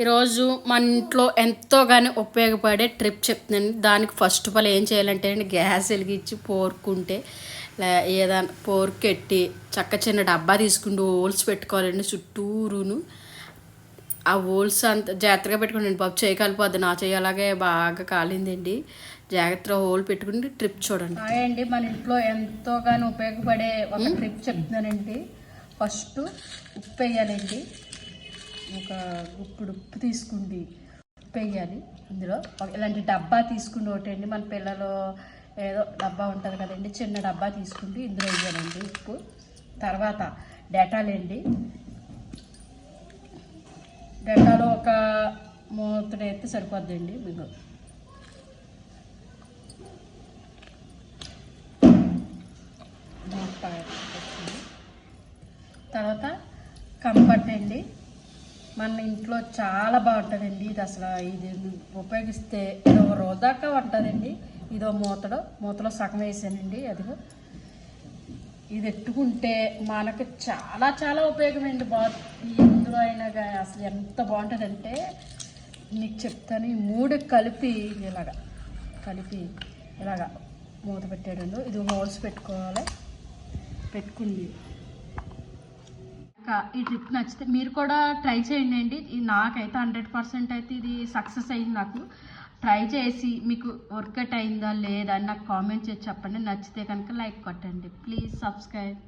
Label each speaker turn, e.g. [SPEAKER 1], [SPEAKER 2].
[SPEAKER 1] ఈరోజు మన ఇంట్లో ఎంతోగానో ఉపయోగపడే ట్రిప్ చెప్తున్నాను. దానికి ఫస్ట్ ఆఫ్ ఆల్ ఏం చేయాలంటే అండి గ్యాస్ వెలిగించి పోరుకుంటే ఏదైనా పోరుకెట్టి చక్క చిన్న డబ్బా తీసుకుంటూ హోల్స్ పెట్టుకోవాలండి చుట్టూరును. ఆ హోల్స్ అంత జాగ్రత్తగా పెట్టుకోండి బాబు. చేయి కాలిపోద్ది నా చేయి అలాగే బాగా కాలిందండి. జాగ్రత్తగా హోల్ పెట్టుకుని ట్రిప్ చూడండి. అండి మన ఇంట్లో ఎంతోగానో ఉపయోగపడే ఒక ట్రిప్ చెప్తున్నానండి. ఫస్ట్ ఉప్పు వేయాలండి. ఒక గుప్పుడు ఉప్పు తీసుకుంది ఉప్పు వేయాలి ఇందులో ఇలాంటి డబ్బా తీసుకుని ఒకటి అండి. మన పిల్లలు ఏదో డబ్బా ఉంటుంది కదండి చిన్న డబ్బా తీసుకుండి ఇందులో వేయాలండి ఉప్పు. తర్వాత డెటాల్ అండి. డెటాలో ఒక మూతడు అయితే సరిపోద్దండి. మీకు తర్వాత కంఫర్ట్ అండి. మన ఇంట్లో చాలా బాగుంటుందండి. ఇది అసలు ఇది ఉపయోగిస్తే ఇది ఒక రోజు దాకా ఉంటుందండి ఇదో మూతలో మూతలో సగం వేసానండి అదిగో. ఇది ఎట్టుకుంటే మనకు చాలా చాలా ఉపయోగమండి బా ఎందులో అయినా కానీ అసలు ఎంత బాగుంటుందంటే నీకు చెప్తాను ఈ మూడు కలిపి ఇలాగా కలిపి ఇలాగా మూత పెట్టాడు ఇది హోల్స్ పెట్టుకోవాలి. పెట్టుకుంది. ఈ ట్రిప్ నచ్చితే మీరు కూడా ట్రై చేయండి అండి. నాకైతే హండ్రెడ్ పర్సెంట్ అయితే ఇది సక్సెస్ అయింది నాకు. ట్రై చేసి మీకు వర్కౌట్ అయిందా లేదా అని నాకు కామెంట్ చేసి చెప్పండి. నచ్చితే కనుక లైక్ కొట్టండి. Please subscribe.